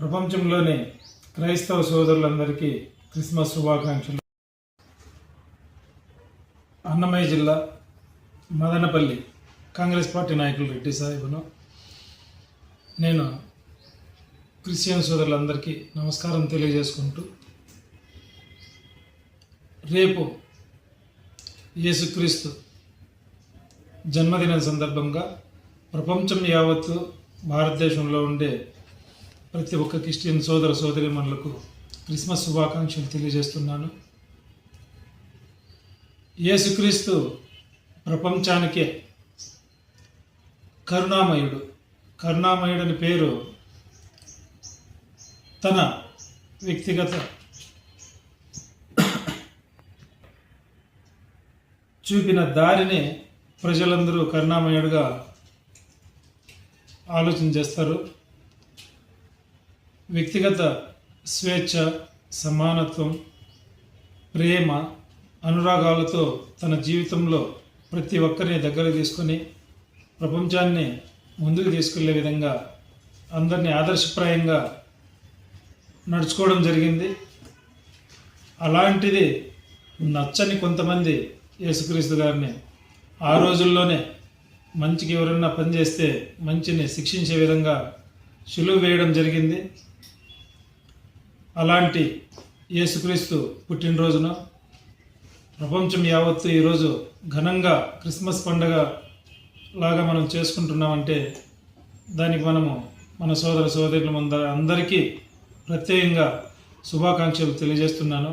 ప్రపంచంలోని క్రైస్తవ సోదరులందరికీ క్రిస్మస్ శుభాకాంక్షలు. అన్నమయ్య జిల్లా మదనపల్లి కాంగ్రెస్ పార్టీ నాయకులు రెడ్డి సాహిబును. నేను క్రిస్టియన్ సోదరులందరికీ నమస్కారం తెలియజేసుకుంటూ రేపు యేసుక్రీస్తు జన్మదినం సందర్భంగా ప్రపంచం యావత్తు భారతదేశంలో ఉండే ప్రతి ఒక్క క్రిస్టియన్ సోదర సోదరిమణులకు క్రిస్మస్ శుభాకాంక్షలు తెలియజేస్తున్నాను. యేసుక్రీస్తు ప్రపంచానికే కరుణామయుడు. కరుణామయుడని పేరు తన వ్యక్తిగత చూపిన దారిని ప్రజలందరూ కరుణామయుడుగా ఆలోచన చేస్తారు. వ్యక్తిగత స్వేచ్ఛ సమానత్వం ప్రేమ అనురాగాలతో తన జీవితంలో ప్రతి ఒక్కరిని దగ్గర తీసుకొని ప్రపంచాన్ని ముందుకు తీసుకెళ్ళే విధంగా అందరినీ ఆదర్శప్రాయంగా నడుచుకోవడం జరిగింది. అలాంటిది నచ్చని కొంతమంది యేసుక్రీస్తు గారిని ఆ రోజుల్లోనే మంచికి ఎవరన్నా పనిచేస్తే మంచిని శిక్షించే విధంగా సులువు వేయడం జరిగింది. అలాంటి యేసుక్రీస్తు పుట్టినరోజున ప్రపంచం యావత్తు ఈరోజు ఘనంగా క్రిస్మస్ పండగ లాగా మనం చేసుకుంటున్నామంటే దానికి మనము మన సోదర సోదరుల ముందర అందరికీ ప్రత్యేకంగా శుభాకాంక్షలు తెలియజేస్తున్నాను.